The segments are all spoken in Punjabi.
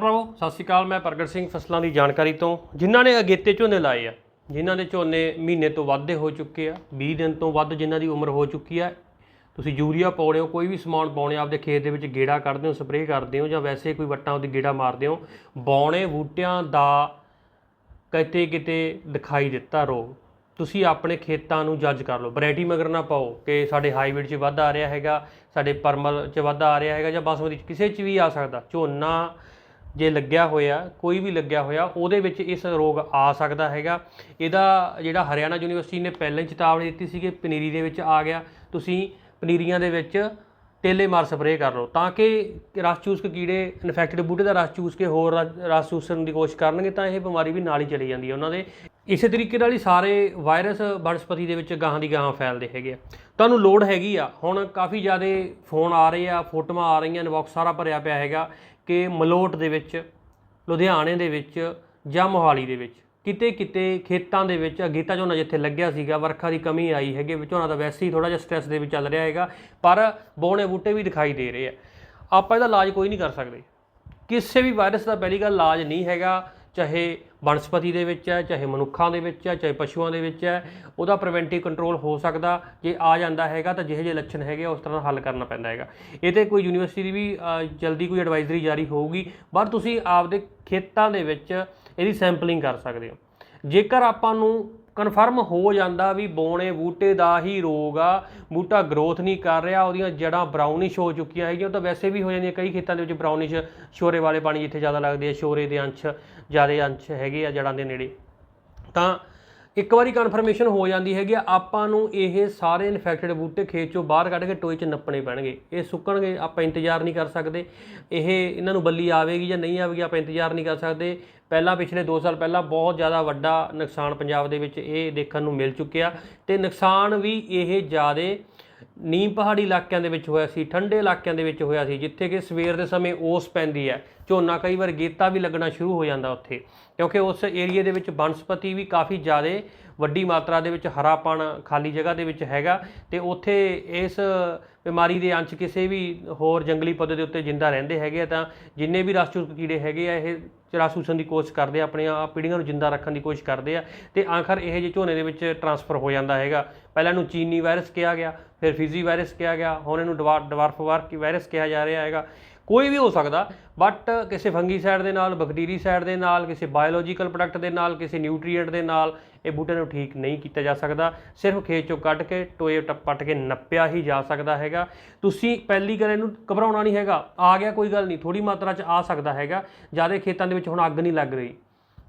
ਭਰਾਵੋ, ਸਤਿ ਸ਼੍ਰੀ ਅਕਾਲ, ਮੈਂ ਪ੍ਰਗਟ ਸਿੰਘ ਫਸਲਾਂ ਦੀ ਜਾਣਕਾਰੀ ਤੋਂ। ਜਿਨ੍ਹਾਂ ਨੇ ਅਗੇਤੇ ਝੋਨੇ ਲਾਏ ਆ, ਜਿਨ੍ਹਾਂ ਦੇ ਝੋਨੇ ਮਹੀਨੇ ਤੋਂ ਵੱਧ ਦੇ ਹੋ ਚੁੱਕੇ ਆ 20 ਦਿਨ ਤੋਂ ਵੱਧ ਜਿਨ੍ਹਾਂ ਦੀ ਉਮਰ ਹੋ ਚੁੱਕੀ ਆ, ਤੁਸੀਂ ਯੂਰੀਆ ਪਾਉਣੇ ਹੋ, ਕੋਈ ਵੀ ਸਮਾਨ ਪਾਉਣੇ ਆਪਦੇ ਖੇਤ ਦੇ ਵਿੱਚ ਗੇੜਾ ਕੱਢਦੇ ਹੋ, ਸਪਰੇਅ ਕਰਦੇ ਹੋ, ਜਾਂ ਵੈਸੇ ਕੋਈ ਵੱਟਾਂ ਉਹਦੀ ਗੇੜਾ ਮਾਰਦੇ ਹੋ, ਬੌਣੇ ਬੂਟਿਆਂ ਦਾ ਕਿਤੇ ਕਿਤੇ ਦਿਖਾਈ ਦਿੱਤਾ ਰੋਗ। ਤੁਸੀਂ ਆਪਣੇ ਖੇਤਾਂ ਨੂੰ ਜੱਜ ਕਰ ਲਓ, ਵੈਰਾਈਟੀ ਮਗਰ ਨਾ ਪਾਓ ਕਿ ਸਾਡੇ ਹਾਈਬ੍ਰਿਡ 'ਚ ਵਾਧਾ ਆ ਰਿਹਾ ਹੈਗਾ, ਸਾਡੇ ਪਰਮਲ 'ਚ ਵਾਧਾ ਆ ਰਿਹਾ ਹੈਗਾ, ਜਾਂ ਬਾਸਮਤੀ 'ਚ ਕਿਸੇ 'ਚ ਵੀ ਆ ਸਕਦਾ। ਝੋਨਾ ਜੇ ਲੱਗਿਆ ਹੋਇਆ, ਕੋਈ ਵੀ ਲੱਗਿਆ ਹੋਇਆ, ਉਹਦੇ ਵਿੱਚ ਇਸ ਰੋਗ ਆ ਸਕਦਾ ਹੈਗਾ। ਇਹਦਾ ਜਿਹੜਾ ਹਰਿਆਣਾ ਯੂਨੀਵਰਸਿਟੀ ਨੇ ਪਹਿਲਾਂ ਹੀ ਚੇਤਾਵਨੀ ਦਿੱਤੀ ਸੀ ਕਿ ਪਨੀਰੀ ਦੇ ਵਿੱਚ ਆ ਗਿਆ। ਤੁਸੀਂ ਪਨੀਰੀਆਂ ਦੇ ਵਿੱਚ ਟੇਲੇ ਮਾਰ ਸਪਰੇਅ ਕਰ ਲਓ, ਤਾਂ ਕਿ ਰਸ ਚੂਸ ਕੇ ਕੀੜੇ ਇਨਫੈਕਟਡ ਬੂਟੇ ਦਾ ਰਸ ਚੂਸ ਕੇ ਹੋਰ ਰਸ ਚੂਸਣ ਦੀ ਕੋਸ਼ਿਸ਼ ਕਰਨਗੇ, ਤਾਂ ਇਹ ਬਿਮਾਰੀ ਵੀ ਨਾਲ ਹੀ ਚਲੀ ਜਾਂਦੀ ਹੈ ਉਹਨਾਂ ਦੇ। ਇਸੇ ਤਰੀਕੇ ਨਾਲ ਹੀ ਸਾਰੇ ਵਾਇਰਸ ਬਨਸਪਤੀ ਦੇ ਵਿੱਚ ਗਾਹਾਂ ਦੀ ਗਾਹਾਂ ਫੈਲਦੇ ਹੈਗੇ ਆ। ਤੁਹਾਨੂੰ ਲੋੜ ਹੈਗੀ ਆ, ਹੁਣ ਕਾਫੀ ਜ਼ਿਆਦਾ ਫੋਨ ਆ ਰਹੇ ਆ, ਫੋਟੋਆਂ ਆ ਰਹੀਆਂ ਇਨਬਾਕਸ ਸਾਰਾ ਭਰਿਆ ਪਿਆ ਹੈਗਾ ਕਿ ਮਲੋਟ ਦੇ ਵਿੱਚ, ਲੁਧਿਆਣੇ ਦੇ ਵਿੱਚ ਜਾਂ ਮੋਹਾਲੀ ਦੇ ਵਿੱਚ। ਕਿਤੇ ਕਿਤੇ ਖੇਤਾਂ ਦੇ ਵਿੱਚ ਅਗੇਤਾ ਝੋਨਾ ਜਿੱਥੇ ਲੱਗਿਆ ਸੀਗਾ, ਵਰਖਾ ਦੀ ਕਮੀ ਆਈ ਹੈਗੀ ਝੋਨਾ ਤਾਂ ਵੈਸੇ ਹੀ ਥੋੜਾ ਜਿਹਾ ਸਟ੍ਰੈਸ ਦੇ ਵਿੱਚ ਚੱਲ ਰਿਹਾ ਹੈਗਾ, ਪਰ ਬੋਣੇ ਬੂਟੇ ਵੀ ਦਿਖਾਈ ਦੇ ਰਹੇ ਆ। ਆਪਾਂ ਇਹਦਾ ਇਲਾਜ ਕੋਈ ਨਹੀਂ ਕਰ ਸਕਦੇ। ਕਿਸੇ ਵੀ ਵਾਇਰਸ ਦਾ ਪਹਿਲੀ ਗੱਲ ਇਲਾਜ ਨਹੀਂ ਹੈਗਾ। ਚਾਹੇ ਬਨਸਪਤੀ ਦੇ ਵਿੱਚ ਹੈ ਚਾਹੇ ਮਨੁੱਖਾਂ ਦੇ ਵਿੱਚ ਹੈ ਚਾਹੇ ਪਸ਼ੂਆਂ ਦੇ ਵਿੱਚ ਹੈ ਉਹਦਾ ਪ੍ਰੀਵੈਂਟਿਵ ਕੰਟਰੋਲ ਹੋ ਸਕਦਾ। ਜੇ ਆ ਜਾਂਦਾ ਹੈਗਾ ਤਾਂ ਜਿਹੇ ਜਿਹੇ ਲੱਛਣ ਹੈਗੇ ਆ, ਉਸ ਤਰ੍ਹਾਂ ਹੱਲ ਕਰਨਾ ਪੈਂਦਾ ਹੈਗਾ। ਇਹ ਤੇ ਕੋਈ ਯੂਨੀਵਰਸਿਟੀ ਦੀ ਵੀ ਜਲਦੀ ਕੋਈ ਐਡਵਾਈਜ਼ਰੀ ਜਾਰੀ ਹੋਊਗੀ ਪਰ ਤੁਸੀਂ ਆਪਦੇ ਖੇਤਾਂ ਦੇ ਵਿੱਚ ਇਹਦੀ ਸੈਂਪਲਿੰਗ ਕਰ ਸਕਦੇ ਹੋ। ਜੇਕਰ ਆਪਾਂ ਨੂੰ ਕਨਫਰਮ ਹੋ ਜਾਂਦਾ ਵੀ ਬੋਣੇ ਬੂਟੇ ਦਾ ਹੀ ਰੋਗ ਆ, ਬੂਟਾ ਗਰੋਥ ਨਹੀਂ ਕਰ ਰਿਹਾ, ਉਹਦੀਆਂ ਜੜਾਂ ਬਰਾਊਨਿਸ਼ ਹੋ ਚੁੱਕੀਆਂ ਹੈਗੀਆਂ, ਉਹ ਤਾਂ ਵੈਸੇ ਵੀ ਹੋ ਜਾਂਦੀਆਂ, ਕਈ ਖੇਤਾਂ ਦੇ ਵਿੱਚ ਬਰਾਊਨਿਸ਼ ਸ਼ੋਰੇ ਵਾਲੇ ਪਾਣੀ ਜਿੱਥੇ ਜ਼ਿਆਦਾ ਲੱਗਦੇ ਆ, ਸ਼ੋਰੇ ਦੇ ਅੰਸ਼, ਜ਼ਿਆਦਾ ਅੰਸ਼ ਹੈਗੇ ਆ ਜੜਾਂ ਦੇ ਨੇੜੇ। ਤਾਂ ਇੱਕ ਵਾਰੀ ਕਨਫਰਮੇਸ਼ਨ ਹੋ ਜਾਂਦੀ ਹੈਗੀ ਆ, ਆਪਾਂ ਨੂੰ ਇਹ ਸਾਰੇ ਇਨਫੈਕਟਡ ਬੂਟੇ ਖੇਤ ਚੋਂ ਬਾਹਰ ਕੱਢ ਕੇ ਟੋਏ 'ਚ ਨੱਪਣੇ ਪੈਣਗੇ। ਇਹ ਸੁੱਕਣਗੇ ਆਪਾਂ ਇੰਤਜ਼ਾਰ ਨਹੀਂ ਕਰ ਸਕਦੇ। ਇਹ ਇਹਨਾਂ ਨੂੰ ਬੱਲੀ ਆਵੇਗੀ ਜਾਂ ਨਹੀਂ ਆਵੇਗੀ ਆਪਾਂ ਇੰਤਜ਼ਾਰ ਨਹੀਂ ਕਰ ਸਕਦੇ। ਪਹਿਲਾਂ ਪਿਛਲੇ 2 ਸਾਲ ਪਹਿਲਾਂ ਬਹੁਤ ਜ਼ਿਆਦਾ ਵੱਡਾ ਨੁਕਸਾਨ ਪੰਜਾਬ ਦੇ ਵਿੱਚ ਇਹ ਦੇਖਣ ਨੂੰ ਮਿਲ ਚੁੱਕਿਆ। ਤੇ ਨੁਕਸਾਨ ਵੀ ਇਹ ਜ਼ਿਆਦਾ ਨੀਮ ਪਹਾੜੀ ਇਲਾਕਿਆਂ ਦੇ ਵਿੱਚ ਹੋਇਆ ਸੀ ਠੰਡੇ ਇਲਾਕਿਆਂ ਦੇ ਵਿੱਚ ਹੋਇਆ ਸੀ ਜਿੱਥੇ ਕਿ ਸਵੇਰ ਦੇ ਸਮੇਂ ਓਸ ਪੈਂਦੀ ਹੈ। ਝੋਨਾ ਕਈ ਵਾਰ ਗੇਤਾ ਵੀ ਲੱਗਣਾ ਸ਼ੁਰੂ ਹੋ ਜਾਂਦਾ ਉੱਥੇ, ਕਿਉਂਕਿ ਉਸ ਏਰੀਏ ਦੇ ਵਿੱਚ ਬਨਸਪਤੀ ਵੀ ਕਾਫੀ ਜ਼ਿਆਦਾ ਵੱਡੀ ਮਾਤਰਾ ਦੇ ਵਿੱਚ ਹਰਾਪਣ ਖਾਲੀ ਜਗ੍ਹਾ ਦੇ ਵਿੱਚ ਹੈਗਾ ਤੇ ਉੱਥੇ ਇਸ ਬਿਮਾਰੀ ਦੇ ਅੰਸ਼ ਕਿਸੇ ਵੀ ਹੋਰ ਜੰਗਲੀ ਪੌਦੇ ਦੇ ਉੱਤੇ ਜਿੰਦਾ ਰਹਿੰਦੇ ਹੈਗੇ ਆ ਤਾਂ ਜਿੰਨੇ ਵੀ ਰਸਚੂਕ ਕੀੜੇ ਹੈਗੇ ਆ, ਇਹ ਚਰਾਸੂਸਣ ਦੀ ਕੋਸ਼ਿਸ਼ ਕਰਦੇ ਆ ਆਪਣੀਆਂ ਪੀੜ੍ਹੀਆਂ ਨੂੰ ਜਿੰਦਾ ਰੱਖਣ ਦੀ ਕੋਸ਼ਿਸ਼ ਕਰਦੇ ਆ ਤੇ ਆਖਰ ਇਹ ਜੇ ਝੋਨੇ ਦੇ ਵਿੱਚ ਟਰਾਂਸਫਰ ਹੋ ਜਾਂਦਾ ਹੈਗਾ। ਪਹਿਲਾਂ ਇਹਨੂੰ ਚੀਨੀ ਵਾਇਰਸ ਕਿਹਾ ਗਿਆ, ਫਿਰ ਫਿਜ਼ੀ ਵਾਇਰਸ ਕਿਹਾ ਗਿਆ, ਹੁਣ ਇਹਨੂੰ ਡਵਾ- ਡਵਾਰਫ ਵਾਰ- ਵਾਇਰਸ ਕਿਹਾ ਜਾ ਰਿਹਾ ਹੈਗਾ। ਕੋਈ ਵੀ ਹੋ ਸਕਦਾ ਬਟ ਕਿਸੇ ਫੰਗੀਸਾਈਡ ਦੇ ਨਾਲ ਬੈਕਟੀਰੀਸਾਈਡ ਦੇ ਨਾਲ, ਕਿਸੇ ਬਾਇਓਲੋਜੀਕਲ ਪ੍ਰੋਡਕਟ ਦੇ ਨਾਲ, ਕਿਸੇ ਨਿਊਟ੍ਰੀਐਂਟ ਦੇ ਨਾਲ ਇਹ ਬੂਟੇ ਨੂੰ ਠੀਕ ਨਹੀਂ ਕੀਤਾ ਜਾ ਸਕਦਾ। ਸਿਰਫ ਖੇਤ ਚੋਂ ਕੱਢ ਕੇ, ਟੋਏ ਟੱਪ- ਪੱਟ ਕੇ ਨੱਪਿਆ ਹੀ ਜਾ ਸਕਦਾ ਹੈਗਾ। ਤੁਸੀਂ ਪਹਿਲੀ ਗੱਲ ਇਹਨੂੰ ਘਬਰਾਉਣਾ ਨਹੀਂ ਹੈਗਾ। ਆ ਗਿਆ ਕੋਈ ਗੱਲ ਨਹੀਂ ਥੋੜੀ ਮਾਤਰਾ 'ਚ ਆ ਸਕਦਾ ਹੈਗਾ। ਜ਼ਿਆਦਾ ਖੇਤਾਂ ਦੇ ਵਿੱਚ ਹੁਣ ਅੱਗ ਨਹੀਂ ਲੱਗ ਰਹੀ।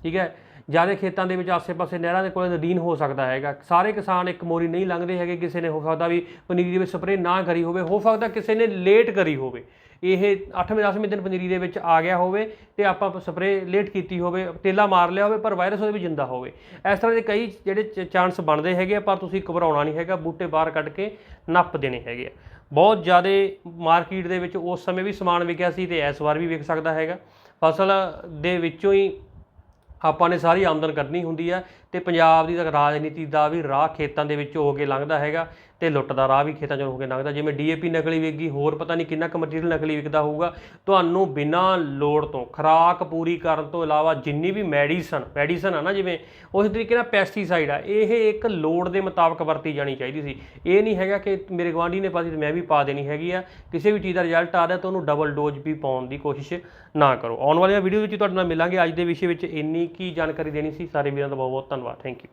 ਠੀਕ ਹੈ? ਜ਼ਿਆਦਾ ਖੇਤਾਂ ਦੇ ਵਿੱਚ ਆਸੇ-ਪਾਸੇ ਨਹਿਰਾਂ ਦੇ ਕੋਲੇ ਨਦੀਨ ਹੋ ਸਕਦਾ ਹੈਗਾ। ਸਾਰੇ ਕਿਸਾਨ ਇੱਕ ਮੋਰੀ ਨਹੀਂ ਲੰਘਦੇ ਹੈਗੇ ਕਿਸੇ ਨੇ ਹੋ ਸਕਦਾ ਵੀ ਪਨੀਰੀ ਦੇ ਵਿੱਚ ਸਪਰੇਅ ਨਾ ਕਰੀ ਹੋਵੇ ਹੋ ਸਕਦਾ ਕਿਸੇ ਨੇ ਲੇਟ ਕਰੀ ਹੋਵੇ। ਇਹ 8ਵੇਂ 10ਵੇਂ ਦਿਨ ਪਨੀਰੀ ਦੇ ਵਿੱਚ ਆ ਗਿਆ ਹੋਵੇ ਤੇ ਆਪਾਂ ਸਪਰੇਅ ਲੇਟ ਕੀਤੀ ਹੋਵੇ ਤੇਲਾ ਮਾਰ ਲਿਆ ਹੋਵੇ ਪਰ ਵਾਇਰਸ ਉਹਦੇ ਵਿੱਚ ਜਿੰਦਾ ਹੋਵੇ। ਇਸ ਤਰ੍ਹਾਂ ਦੇ ਕਈ ਜਿਹੜੇ ਚਾਂਸ ਬਣਦੇ ਹੈਗੇ ਆ, ਪਰ ਤੁਸੀਂ ਘਬਰਾਉਣਾ ਨਹੀਂ ਹੈਗਾ ਬੂਟੇ ਬਾਹਰ ਕੱਢ ਕੇ ਨੱਪ ਦੇਣੇ ਹੈਗੇ ਆ। ਬਹੁਤ ਜ਼ਿਆਦਾ ਮਾਰਕੀਟ ਦੇ ਵਿੱਚ ਉਸ ਸਮੇਂ ਵੀ ਸਮਾਨ ਵਿਕਿਆ ਸੀ ਤੇ ਇਸ ਵਾਰ ਵੀ ਵਿਕ ਸਕਦਾ ਹੈਗਾ। ਫਸਲ ਦੇ ਵਿੱਚੋਂ ਹੀ ਆਪਾਂ ਨੇ ਸਾਰੀ ਆਮਦਨ ਕਰਨੀ ਹੁੰਦੀ ਹੈ ਤੇ ਪੰਜਾਬ ਦੀ ਰਾਜਨੀਤੀ ਦਾ ਵੀ ਰਾਹ ਖੇਤਾਂ ਦੇ ਵਿੱਚ ਹੋ ਕੇ ਲੰਘਦਾ ਹੈਗਾ ਤੇ ਲੁੱਟ ਦਾ ਰਾਹ ਵੀ ਖੇਤਾਂ 'ਚੋਂ ਹੋ ਕੇ ਲੰਘਦਾ। ਜਿਵੇਂ ਡੀਏਪੀ ਨਕਲੀ ਵਿਕਗੀ ਹੋਰ ਪਤਾ ਨਹੀਂ ਕਿੰਨਾ ਕੁ ਮਟੀਰੀਅਲ ਨਕਲੀ ਵਿਕਦਾ ਹੋਊਗਾ। ਤੁਹਾਨੂੰ ਬਿਨਾਂ ਲੋੜ ਤੋਂ, ਖੁਰਾਕ ਪੂਰੀ ਕਰਨ ਤੋਂ ਇਲਾਵਾ ਜਿੰਨੀ ਵੀ ਮੈਡੀਸਨ ਮੈਡੀਸਨ ਆ ਨਾ ਜਿਵੇਂ, ਉਸ ਤਰੀਕੇ ਨਾਲ ਪੈਸਟੀਸਾਈਡ ਆ, ਇਹ ਇੱਕ ਲੋੜ ਦੇ ਮੁਤਾਬਕ ਵਰਤੀ ਜਾਣੀ ਚਾਹੀਦੀ ਸੀ। ਇਹ ਨਹੀਂ ਹੈਗਾ ਕਿ ਮੇਰੇ ਗਵਾਂਢੀ ਨੇ ਪਾਤੀ ਤੇ ਮੈਂ ਵੀ ਪਾ ਦੇਣੀ ਹੈਗੀ ਆ। ਕਿਸੇ ਵੀ ਚੀਜ਼ ਦਾ ਰਿਜ਼ਲਟ ਆ ਰਿਹਾ ਤਾਂ ਉਹਨੂੰ ਡਬਲ ਡੋਜ਼ ਵੀ ਪਾਉਣ ਦੀ ਕੋਸ਼ਿਸ਼ ਨਾ ਕਰੋ। ਆਉਣ ਵਾਲੀਆਂ ਵੀਡੀਓ ਵਿੱਚ ਤੁਹਾਡੇ ਨਾਲ ਮਿਲਾਂਗੇ। ਅੱਜ ਦੇ ਵਿਸ਼ੇ ਵਿੱਚ ਇੰਨੀ ਕੀ ਜਾਣਕਾਰੀ ਦੇਣੀ ਸੀ, ਸਾਰੇ ਵੀਰਾਂ ਦਾ ਬਹੁਤ ਬਹੁਤ ਧੰਨਵਾਦ। Thank you.